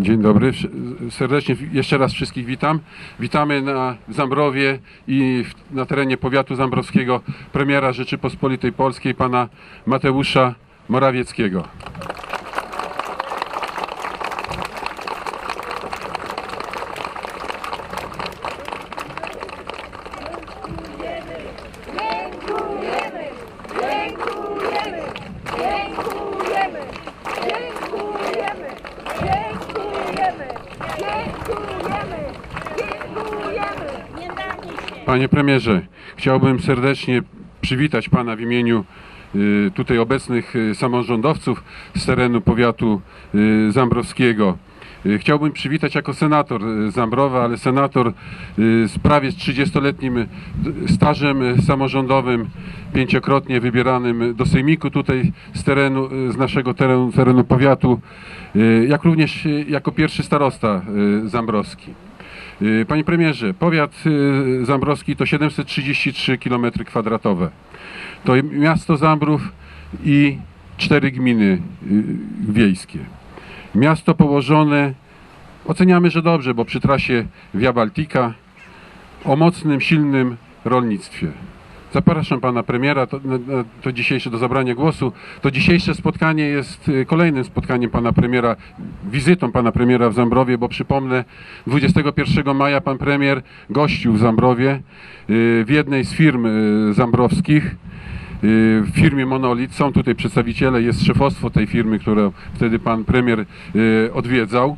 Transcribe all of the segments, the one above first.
Dzień dobry, serdecznie jeszcze raz wszystkich witam. Witamy na Zambrowie i na terenie powiatu zambrowskiego premiera Rzeczypospolitej Polskiej pana Mateusza Morawieckiego. Panie premierze, chciałbym serdecznie przywitać pana w imieniu y, tutaj obecnych y, samorządowców z terenu powiatu y, zambrowskiego. Chciałbym przywitać jako senator Zambrowa, ale senator z prawie z 30-letnim y, stażem samorządowym, pięciokrotnie wybieranym do sejmiku tutaj z terenu, z naszego terenu, terenu powiatu, jak również jako pierwszy starosta zambrowski. Y, Panie premierze, powiat y, zambrowski to 733 km kwadratowe. To miasto Zambrów i cztery gminy y, wiejskie. Miasto położone, oceniamy, że dobrze, bo przy trasie Via Baltica o mocnym, silnym rolnictwie. Zapraszam pana premiera to, to dzisiejsze do zabrania głosu. To dzisiejsze spotkanie jest y, kolejnym spotkaniem pana premiera, wizytą pana premiera w Zambrowie, bo przypomnę, 21 maja pan premier gościł w Zambrowie y, w jednej z firm y, zambrowskich w firmie Monolit. Są tutaj przedstawiciele, jest szefostwo tej firmy, które wtedy pan premier odwiedzał.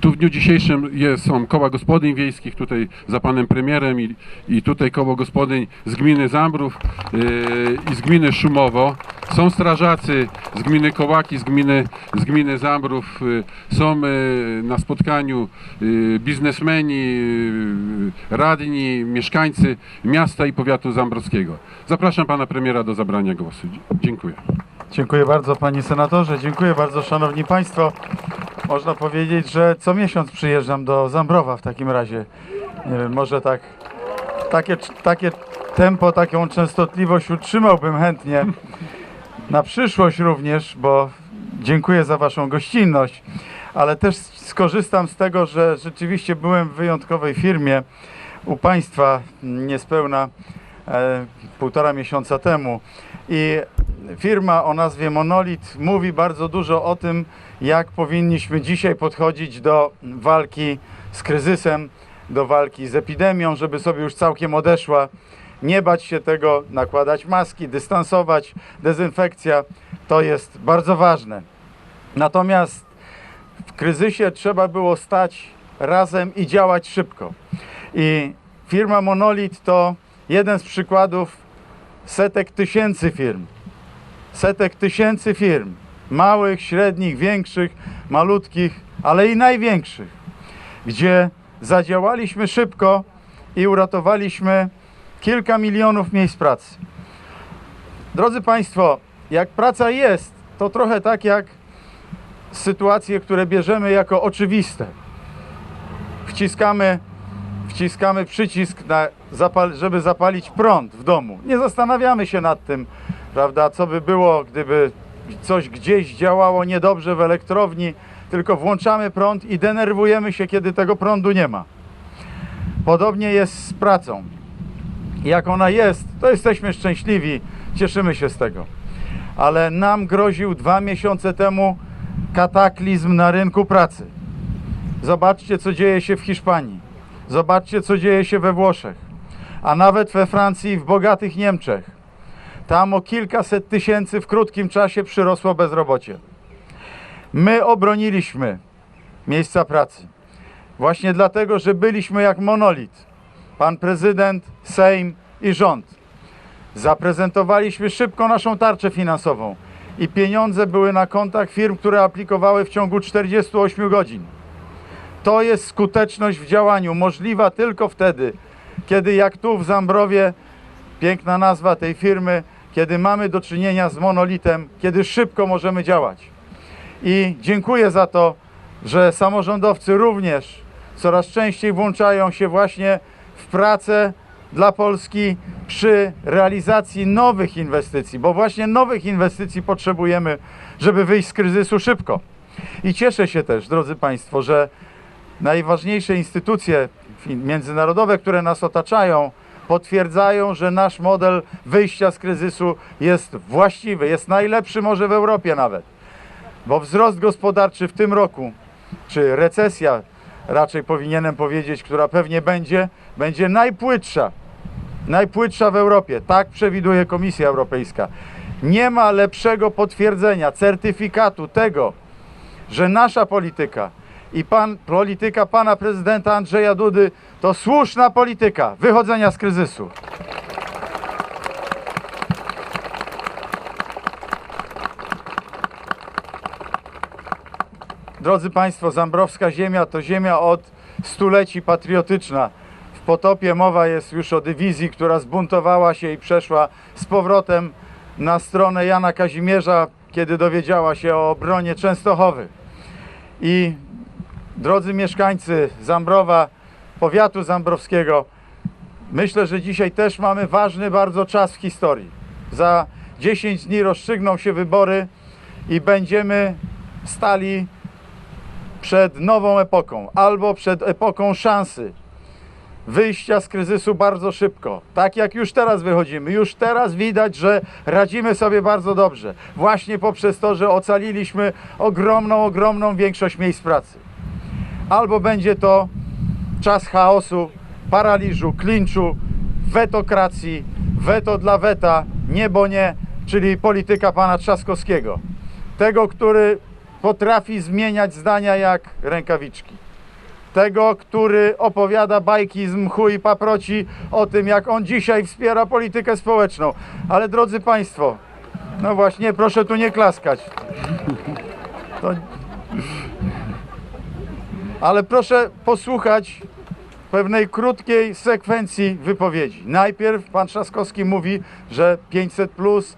Tu w dniu dzisiejszym jest, są koła gospodyń wiejskich tutaj za panem premierem i, i tutaj koło gospodyń z gminy Zambrów yy, i z gminy Szumowo. Są strażacy z gminy Kołaki, z gminy, z gminy Zambrów. Yy, są yy, na spotkaniu yy, biznesmeni, yy, radni, mieszkańcy miasta i powiatu zambrowskiego. Zapraszam pana premiera do zabrania głosu. Dziękuję. Dziękuję bardzo panie senatorze, dziękuję bardzo szanowni państwo. Można powiedzieć, że co miesiąc przyjeżdżam do Zambrowa w takim razie. Nie wiem, może tak takie, takie tempo, taką częstotliwość utrzymałbym chętnie na przyszłość również, bo dziękuję za waszą gościnność, ale też skorzystam z tego, że rzeczywiście byłem w wyjątkowej firmie u państwa niespełna e, półtora miesiąca temu i firma o nazwie Monolit mówi bardzo dużo o tym, jak powinniśmy dzisiaj podchodzić do walki z kryzysem, do walki z epidemią, żeby sobie już całkiem odeszła. Nie bać się tego, nakładać maski, dystansować, dezynfekcja to jest bardzo ważne. Natomiast w kryzysie trzeba było stać razem i działać szybko. I firma Monolit to jeden z przykładów setek tysięcy firm. Setek tysięcy firm. Małych, średnich, większych, malutkich, ale i największych. Gdzie zadziałaliśmy szybko i uratowaliśmy kilka milionów miejsc pracy. Drodzy Państwo, jak praca jest, to trochę tak jak sytuacje, które bierzemy jako oczywiste. Wciskamy, wciskamy przycisk, na żeby zapalić prąd w domu. Nie zastanawiamy się nad tym, prawda, co by było, gdyby coś gdzieś działało niedobrze w elektrowni, tylko włączamy prąd i denerwujemy się, kiedy tego prądu nie ma. Podobnie jest z pracą. Jak ona jest, to jesteśmy szczęśliwi, cieszymy się z tego. Ale nam groził dwa miesiące temu kataklizm na rynku pracy. Zobaczcie, co dzieje się w Hiszpanii. Zobaczcie, co dzieje się we Włoszech, a nawet we Francji i w bogatych Niemczech. Tam o kilkaset tysięcy w krótkim czasie przyrosło bezrobocie. My obroniliśmy miejsca pracy. Właśnie dlatego, że byliśmy jak monolit. Pan prezydent, Sejm i rząd. Zaprezentowaliśmy szybko naszą tarczę finansową i pieniądze były na kontach firm, które aplikowały w ciągu 48 godzin. To jest skuteczność w działaniu, możliwa tylko wtedy, kiedy jak tu w Zambrowie, piękna nazwa tej firmy, kiedy mamy do czynienia z monolitem, kiedy szybko możemy działać. I dziękuję za to, że samorządowcy również coraz częściej włączają się właśnie w pracę dla Polski przy realizacji nowych inwestycji, bo właśnie nowych inwestycji potrzebujemy, żeby wyjść z kryzysu szybko. I cieszę się też, drodzy Państwo, że najważniejsze instytucje międzynarodowe, które nas otaczają, potwierdzają, że nasz model wyjścia z kryzysu jest właściwy, jest najlepszy może w Europie nawet. Bo wzrost gospodarczy w tym roku, czy recesja, raczej powinienem powiedzieć, która pewnie będzie, będzie najpłytsza. Najpłytsza w Europie. Tak przewiduje Komisja Europejska. Nie ma lepszego potwierdzenia, certyfikatu tego, że nasza polityka i pan, polityka pana prezydenta Andrzeja Dudy to słuszna polityka wychodzenia z kryzysu. Drodzy Państwo, Zambrowska ziemia to ziemia od stuleci patriotyczna. W potopie mowa jest już o dywizji, która zbuntowała się i przeszła z powrotem na stronę Jana Kazimierza, kiedy dowiedziała się o obronie Częstochowy. I drodzy mieszkańcy Zambrowa, powiatu zambrowskiego, myślę, że dzisiaj też mamy ważny bardzo czas w historii. Za 10 dni rozstrzygną się wybory i będziemy stali przed nową epoką albo przed epoką szansy wyjścia z kryzysu bardzo szybko. Tak jak już teraz wychodzimy. Już teraz widać, że radzimy sobie bardzo dobrze. Właśnie poprzez to, że ocaliliśmy ogromną, ogromną większość miejsc pracy. Albo będzie to czas chaosu, paraliżu, klinczu, wetokracji, weto dla weta, nie bo nie, czyli polityka pana Trzaskowskiego. Tego, który potrafi zmieniać zdania jak rękawiczki tego, który opowiada bajki z mchu i paproci o tym, jak on dzisiaj wspiera politykę społeczną. Ale drodzy Państwo, no właśnie, proszę tu nie klaskać. To... Ale proszę posłuchać pewnej krótkiej sekwencji wypowiedzi. Najpierw pan Trzaskowski mówi, że 500 plus,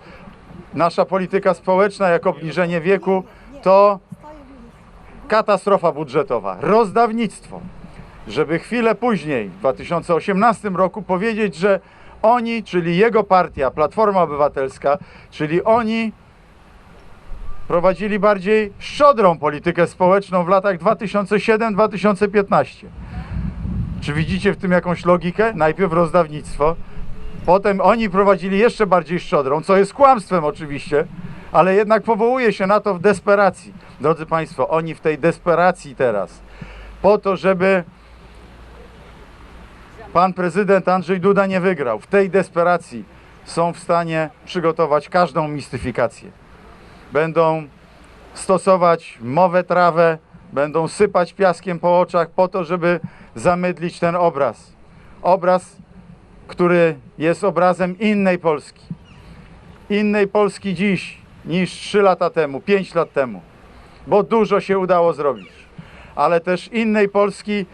nasza polityka społeczna, jak obniżenie wieku, to katastrofa budżetowa, rozdawnictwo. Żeby chwilę później, w 2018 roku, powiedzieć, że oni, czyli jego partia, Platforma Obywatelska, czyli oni prowadzili bardziej szczodrą politykę społeczną w latach 2007-2015. Czy widzicie w tym jakąś logikę? Najpierw rozdawnictwo, potem oni prowadzili jeszcze bardziej szczodrą, co jest kłamstwem oczywiście, ale jednak powołuje się na to w desperacji. Drodzy Państwo, oni w tej desperacji teraz, po to, żeby pan prezydent Andrzej Duda nie wygrał, w tej desperacji są w stanie przygotować każdą mistyfikację. Będą stosować mowę trawę, będą sypać piaskiem po oczach po to, żeby zamydlić ten obraz. Obraz, który jest obrazem innej Polski. Innej Polski dziś niż 3 lata temu, 5 lat temu, bo dużo się udało zrobić, ale też innej Polski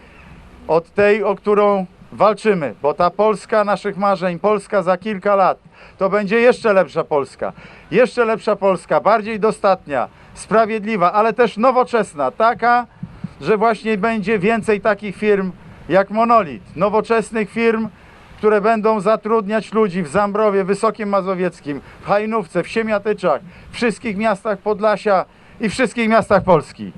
od tej, o którą walczymy, bo ta Polska naszych marzeń, Polska za kilka lat, to będzie jeszcze lepsza Polska. Jeszcze lepsza Polska, bardziej dostatnia, sprawiedliwa, ale też nowoczesna, taka, że właśnie będzie więcej takich firm jak Monolit, nowoczesnych firm, które będą zatrudniać ludzi w Zambrowie, Wysokim Mazowieckim, w Hajnówce, w Siemiatyczach, wszystkich miastach Podlasia i wszystkich miastach Polski.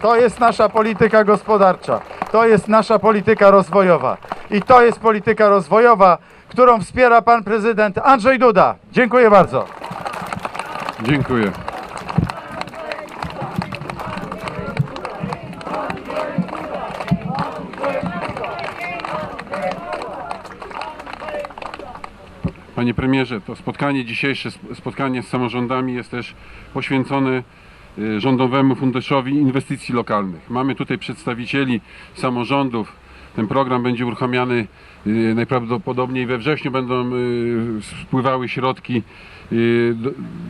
To jest nasza polityka gospodarcza, to jest nasza polityka rozwojowa. I to jest polityka rozwojowa, którą wspiera pan prezydent Andrzej Duda. Dziękuję bardzo. Dziękuję. Panie premierze, to spotkanie dzisiejsze, sp- spotkanie z samorządami jest też poświęcone Rządowemu Funduszowi Inwestycji Lokalnych. Mamy tutaj przedstawicieli samorządów. Ten program będzie uruchamiany y, najprawdopodobniej we wrześniu. Będą y, spływały środki y,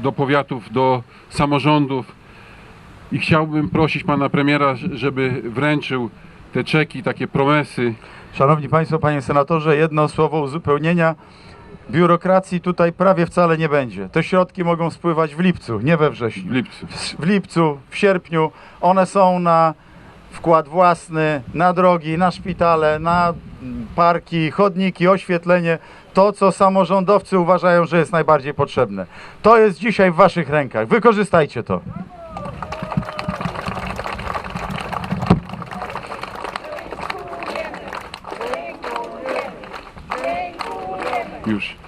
do powiatów, do samorządów. I chciałbym prosić pana premiera, żeby wręczył te czeki, takie promesy. Szanowni Państwo, Panie Senatorze, jedno słowo uzupełnienia. Biurokracji tutaj prawie wcale nie będzie. Te środki mogą spływać w lipcu, nie we wrześniu. W lipcu. w lipcu, w sierpniu. One są na wkład własny na drogi, na szpitale, na mm, parki, chodniki, oświetlenie. To, co samorządowcy uważają, że jest najbardziej potrzebne. To jest dzisiaj w Waszych rękach. Wykorzystajcie to. Już.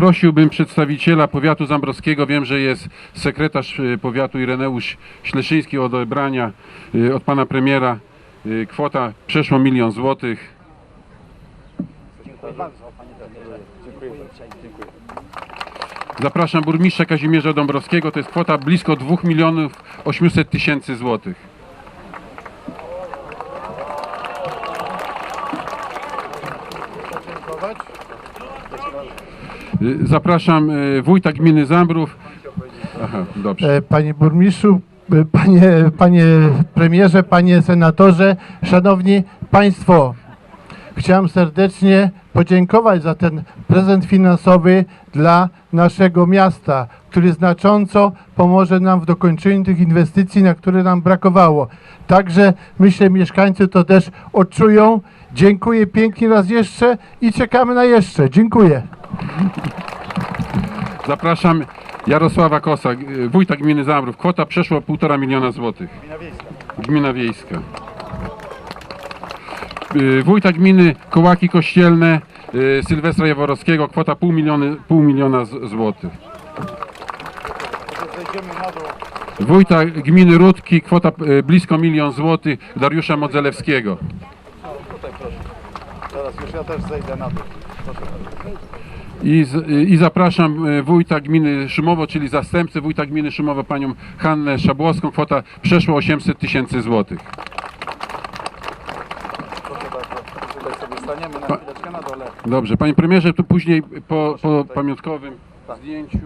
Poprosiłbym przedstawiciela powiatu zambrowskiego, wiem, że jest sekretarz y, powiatu Ireneusz Śleszyński o odebrania y, od pana premiera. Y, Kwota przeszło milion złotych. Zapraszam burmistrza Kazimierza Dąbrowskiego, to jest kwota blisko 2 milionów 800 tysięcy złotych. Zapraszam y, wójta gminy Zambrów. Aha, dobrze. E, Panie burmistrzu, e, panie, panie premierze, panie senatorze, szanowni państwo, chciałem serdecznie podziękować za ten prezent finansowy dla naszego miasta, który znacząco pomoże nam w dokończeniu tych inwestycji, na które nam brakowało. Także myślę, mieszkańcy to też odczują. Dziękuję pięknie raz jeszcze i czekamy na jeszcze. Dziękuję. Zapraszam Jarosława Kosa, wójta gminy Zambrów. Kwota przeszła 1,5 miliona złotych. Gmina wiejska. Y, Wójta gminy Kołaki Kościelne y, Sylwestra Jaworowskiego. Kwota pół, miliony, pół miliona złotych. Wójta gminy Rudki. Kwota y, blisko milion złotych. Dariusza Modzelewskiego. Teraz już ja też zejdę na dół. I, I zapraszam y, wójta gminy Szymowo, czyli zastępcę wójta gminy Szymowo, panią Hannę Szabłowską. Kwota przeszło 800 tysięcy złotych. Pa- chwileczkę na dole. Dobrze, panie premierze, tu później po, po pamiątkowym zdjęciu.